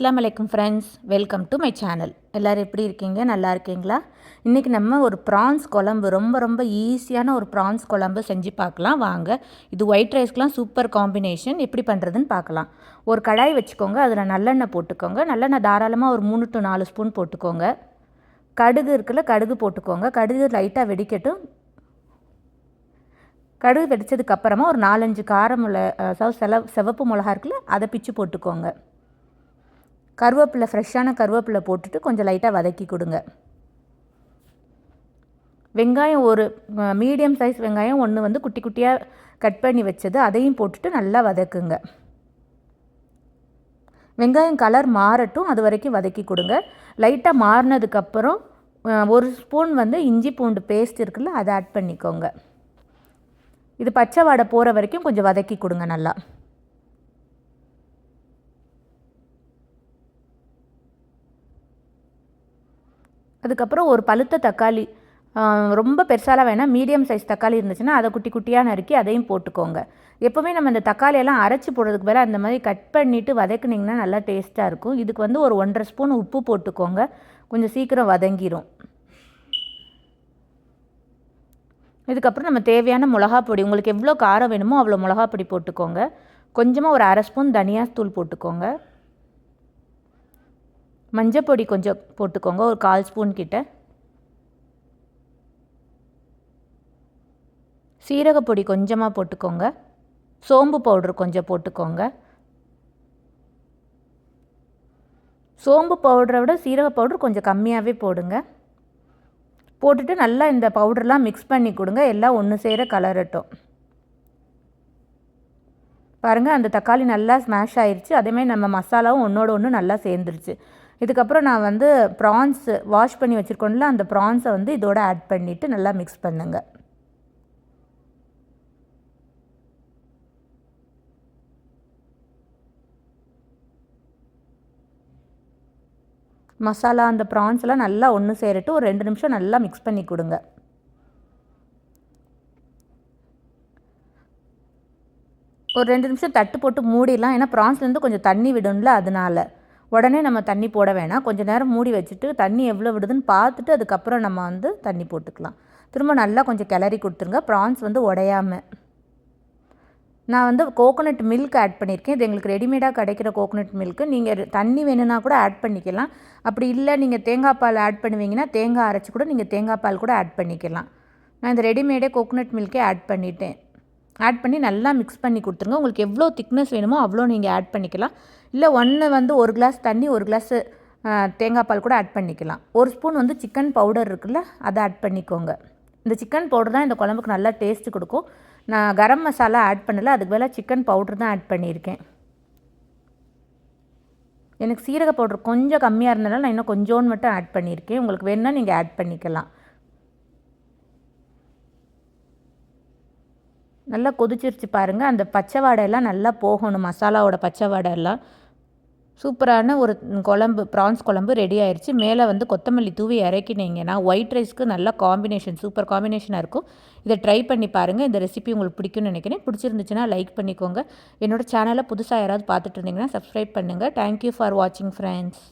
அஸ்லாம் வலைக்கம் friends welcome to my channel எல்லோரும் எப்படி இருக்கீங்க? நல்லா இருக்கீங்களா? இன்றைக்கி நம்ம ஒரு ப்ரான்ஸ் குழம்பு ரொம்ப ரொம்ப ஈஸியான ஒரு ப்ரான்ஸ் குழம்பு செஞ்சு பார்க்கலாம். வாங்க இது ஒயிட் ரைஸ்க்கெலாம் சூப்பர் காம்பினேஷன் எப்படி பண்ணுறதுன்னு பார்க்கலாம். ஒரு கடாய் வச்சுக்கோங்க அதில் நல்லெண்ணெய் போட்டுக்கோங்க. நல்லெண்ணெய் தாராளமாக ஒரு மூணு டு நாலு ஸ்பூன் போட்டுக்கோங்க. கடுகு இருக்குல்ல கடுகு போட்டுக்கோங்க. கடுகு லைட்டாக வெடிக்கட்டும். கடுகு வெடித்ததுக்கப்புறமா ஒரு நாலஞ்சு காரம் மிள அதாவது சிவப்பு மிளகா இருக்குல்ல அதை பிச்சு போட்டுக்கோங்க. கருவேப்பிலை ஃப்ரெஷ்ஷான கருவேப்பிலை போட்டுட்டு கொஞ்சம் லைட்டாக வதக்கி கொடுங்க. வெங்காயம் ஒரு மீடியம் சைஸ் வெங்காயம் ஒன்று வந்து குட்டி குட்டியாக கட் பண்ணி வச்சது அதையும் போட்டுட்டு நல்லா வதக்குங்க. வெங்காயம் கலர் மாறட்டும் அது வரைக்கும் வதக்கி கொடுங்க. லைட்டாக மாறினதுக்கப்புறம் ஒரு ஸ்பூன் வந்து இஞ்சி பூண்டு பேஸ்ட் இருக்குல்ல அதை ஆட் பண்ணிக்கோங்க. இது பச்சை வாடை போகிற வரைக்கும் கொஞ்சம் வதக்கி கொடுங்க நல்லா. அதுக்கப்புறம் ஒரு பழுத்த தக்காளி ரொம்ப பெருசாலாம் வேணாம் மீடியம் சைஸ் தக்காளி இருந்துச்சுன்னா அதை குட்டி குட்டியாக நறுக்கி அதையும் போட்டுக்கோங்க. எப்போவுமே நம்ம இந்த தக்காளியெல்லாம் அரைச்சி போடுறதுக்கு பதிலாக அந்த மாதிரி கட் பண்ணிவிட்டு வதக்குனிங்கன்னா நல்லா டேஸ்ட்டாக இருக்கும். இதுக்கு வந்து ஒரு ஒன்றரை ஸ்பூன் உப்பு போட்டுக்கோங்க. கொஞ்சம் சீக்கிரம் வதங்கிடும் இதுக்கப்புறம் நம்ம தேவையான மிளகா பொடி உங்களுக்கு எவ்வளோ காரம் வேணுமோ அவ்வளோ மிளகா பொடி போட்டுக்கோங்க. கொஞ்சமாக ஒரு அரை ஸ்பூன் தனியாத்தூள் போட்டுக்கோங்க. மஞ்சள் பொடி கொஞ்சம் போட்டுக்கோங்க ஒரு கால் ஸ்பூன் கிட்ட. சீரகப்பொடி கொஞ்சமாக போட்டுக்கோங்க. சோம்பு பவுட்ரு கொஞ்சம் போட்டுக்கோங்க. சோம்பு பவுடரை விட சீரக பவுட்ரு கொஞ்சம் கம்மியாகவே போடுங்க. போட்டுட்டு நல்லா இந்த பவுடர்லாம் மிக்ஸ் பண்ணி கொடுங்க எல்லாம் ஒன்று சேர கலரட்டும். பாருங்கள் அந்த தக்காளி நல்லா ஸ்மாஷ் ஆயிடுச்சு அதேமாதிரி நம்ம மசாலாவும் ஒன்றோட ஒன்று நல்லா சேர்ந்துருச்சு. இதுக்கப்புறம் நான் வந்து ப்ரான்ஸ் வாஷ் பண்ணி வச்சுருக்கோம்ல அந்த ப்ரான்ஸை வந்து இதோட ஆட் பண்ணிவிட்டு நல்லா மிக்ஸ் பண்ணுங்கள் மசாலா அந்த ப்ரான்ஸ்லாம் நல்லா ஒன்று சேரட்டு ஒரு ரெண்டு நிமிஷம் நல்லா மிக்ஸ் பண்ணி கொடுங்க. ஒரு ரெண்டு நிமிஷம் தட்டு போட்டு மூடிடலாம். ஏன்னா ப்ரான்ஸ்லேருந்து கொஞ்சம் தண்ணி விடும்ல அதனால். உடனே நம்ம தண்ணி போட வேணாம். கொஞ்சம் நேரம் மூடி வச்சுட்டு தண்ணி எவ்வளோ விடுதுன்னு பார்த்துட்டு அதுக்கப்புறம் நம்ம வந்து தண்ணி போட்டுக்கலாம். திரும்ப நல்லா கொஞ்சம் கிளறி கொடுத்துருங்க. ப்ரான்ஸ் வந்து உடையாமல் நான் வந்து கோகோனட் மில்க் ஆட் பண்ணியிருக்கேன். இது எங்களுக்கு ரெடிமேடாக கிடைக்கிற கோகோனட் மில்க்கு நீங்கள் தண்ணி வேணும்னா கூட ஆட் பண்ணிக்கலாம். அப்படி இல்லை நீங்கள் தேங்காய் பால் ஆட் பண்ணுவீங்கன்னா தேங்காய் அரைச்சி கூட நீங்கள் தேங்காய் பால் கூட ஆட் பண்ணிக்கலாம். நான் இந்த ரெடிமேடே கோகோனட் மில்க்கே ஆட் பண்ணிட்டேன். ஆட் பண்ணி நல்லா மிக்ஸ் பண்ணி கொடுத்துருங்க. உங்களுக்கு எவ்வளோ திக்னஸ் வேணுமோ அவ்வளோ நீங்கள் ஆட் பண்ணிக்கலாம். இல்லை ஒன்று வந்து ஒரு கிளாஸ் தண்ணி ஒரு கிளாஸ் தேங்காய் பால் கூட ஆட் பண்ணிக்கலாம். ஒரு ஸ்பூன் வந்து சிக்கன் பவுடர் இருக்குல்ல அதை ஆட் பண்ணிக்கோங்க. இந்த சிக்கன் பவுடர் தான் இந்த குழம்புக்கு நல்லா டேஸ்ட்டு கொடுக்கும். நான் கரம் மசாலா ஆட் பண்ணலை அதுக்கு மேலே சிக்கன் பவுடர் தான் ஆட் பண்ணியிருக்கேன். எனக்கு சீரக பவுடர் கொஞ்சம் கம்மியாக இருந்தனால நான் இன்னும் கொஞ்சோன்னு மட்டும் ஆட் பண்ணியிருக்கேன். உங்களுக்கு வேணுன்னா நீங்கள் ஆட் பண்ணிக்கலாம். நல்லா கொதிச்சிருச்சு பாருங்கள் அந்த பச்சை வாடையெல்லாம் நல்லா போகணும். மசாலாவோட பச்சை வாடையெல்லாம். சூப்பரான ஒரு குழம்பு ப்ரான்ஸ் குழம்பு ரெடி ஆயிடுச்சு மேலே வந்து கொத்தமல்லி தூவி இறக்கினீங்கன்னா ஒயிட் ரைஸ்க்கு நல்ல காம்பினேஷன் சூப்பர் காம்பினேஷனாக இருக்கும். இதை ட்ரை பண்ணி பாருங்கள் இந்த ரெசிபி உங்களுக்கு பிடிக்கும்னு நினைக்கிறேன். பிடிச்சிருந்துச்சுன்னா லைக் பண்ணிக்கோங்க. என்னோடய சேனலை புதுசாக யாராவது பார்த்துட்டு இருந்தீங்கன்னா சப்ஸ்கிரைப் பண்ணுங்கள் தேங்க்யூ ஃபார் வாட்சிங் ஃப்ரெண்ட்ஸ்